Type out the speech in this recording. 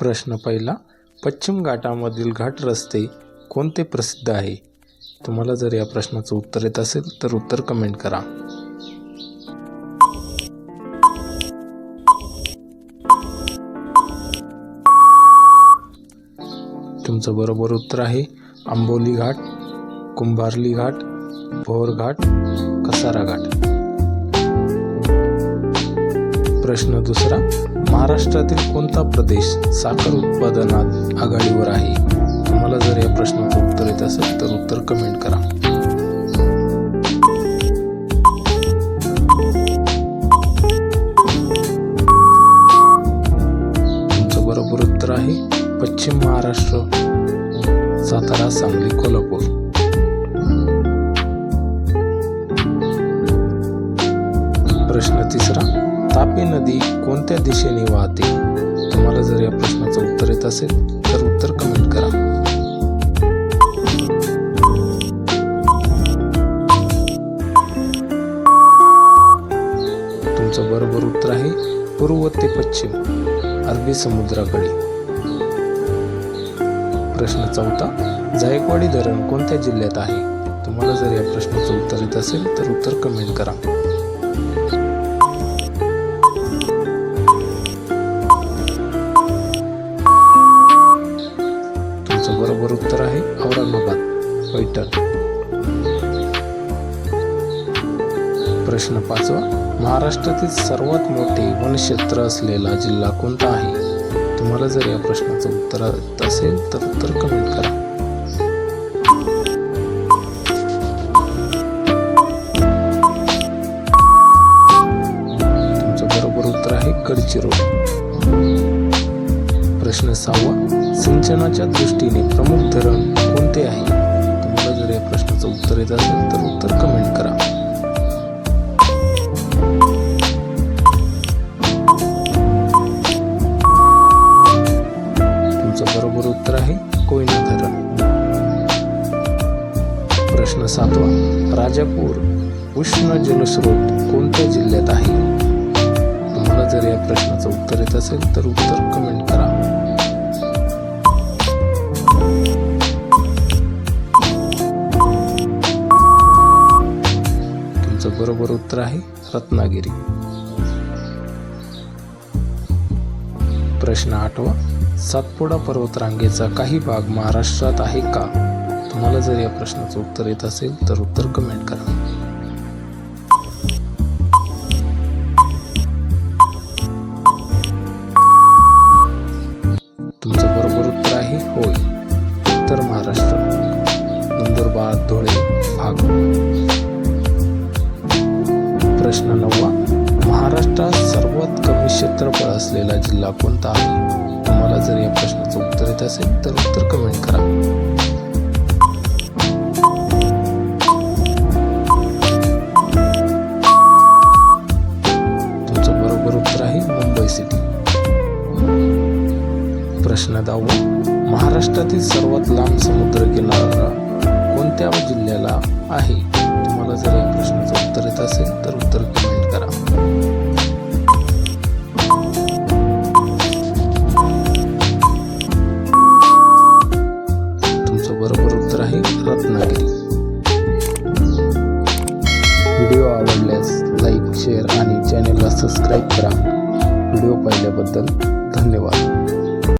प्रश्न पहिला पश्चिम घाटामधील घाट रस्ते कोणते प्रसिद्ध आहे? तुम्हाला जर या प्रश्नाचं उत्तर येत असेल तर उत्तर कमेंट करा. तुमचं बरोबर उत्तर आहे आंबोली घाट कुंभारली घाट भोर घाट कसारा घाट. प्रश्न दुसरा महाराष्ट्रातील कोणता प्रदेश साखर उत्पादनात आघाडीवर आहे? तुम्हाला जर या प्रश्नाचं उत्तर येत असेल तर उत्तर कमेंट करा. तुमचं बरोबर उत्तर आहे पश्चिम महाराष्ट्र सातारा सांगली कोल्हापूर. प्रश्न तिसरा तापी नदी कोणत्या दिशेने वाहते? तुम्हाला जर या प्रश्नाचं उत्तर येत असेल तर उत्तर कमेंट करा. तुमचं बरोबर उत्तर आहे पूर्व ते पश्चिम अरबी समुद्राकडे. प्रश्न चौथा जायकवाडी धरण कोणत्या जिल्ह्यात आहे? तुम्हाला जर या प्रश्नाचं उत्तर येत असेल तर उत्तर कमेंट करा. बरोबर उत्तर आहे औरंगाबाद. पैठण. प्रश्न पाचवा. महाराष्ट्रातील सर्वात मोठे वनक्षेत्र असलेला जिल्हा कोणता आहे? तुम्हाला जर या प्रश्नाचं उत्तर असेल तर उत्तर कमेंट करा. तुमचं बरोबर उत्तर आहे गडचिरोली. प्रश्न सहावा सिंचनाच्या दृष्टीने प्रमुख धरण कोणते आहे? तुम्हाला जर या प्रश्नाचं उत्तर येत असेल तर उत्तर कमेंट करा. तुमचं बरोबर उत्तर आहे कोयना धरण. प्रश्न सातवा राजापूर उष्ण जलस्रोत कोणत्या जिल्ह्यात आहे? तुम्हाला जर या प्रश्नाचं उत्तर येत असेल तर उत्तर कमेंट करा. तुमचं बरोबर उत्तर आहे रत्नागिरी. प्रश्न आठवा सातपुडा पर्वतरांगेचा काही भाग महाराष्ट्रात आहे का? तुम्हाला जर या प्रश्नाचं उत्तर येत असेल तर उत्तर कमेंट करा. तुमचं बरोबर उत्तर आहे होय. उत्तर महाराष्ट्र. नंदुरबार धुळे भाग. प्रश्न नववा. महाराष्ट्रात सर्वात कमी क्षेत्रफळ असलेला जिल्हा कोणता? आहे तुम्हाला जर या प्रश्नाचं उत्तर येत असेल तर उत्तर कमेंट करा. तुमचं बरोबर उत्तर आहे मुंबई सिटी प्रश्न दहावा. महाराष्ट्रातील सर्वात लांब समुद्र किनारा कोणत्या जिल्ह्याला आहे? करायचं असेल तर उत्तर कमेंट करा. रत्नागिरी. व्हिडिओ आवडल्यास लाईक शेअर आणि चॅनलला सबस्क्राईब करा. व्हिडिओ पाहिल्याबद्दल धन्यवाद.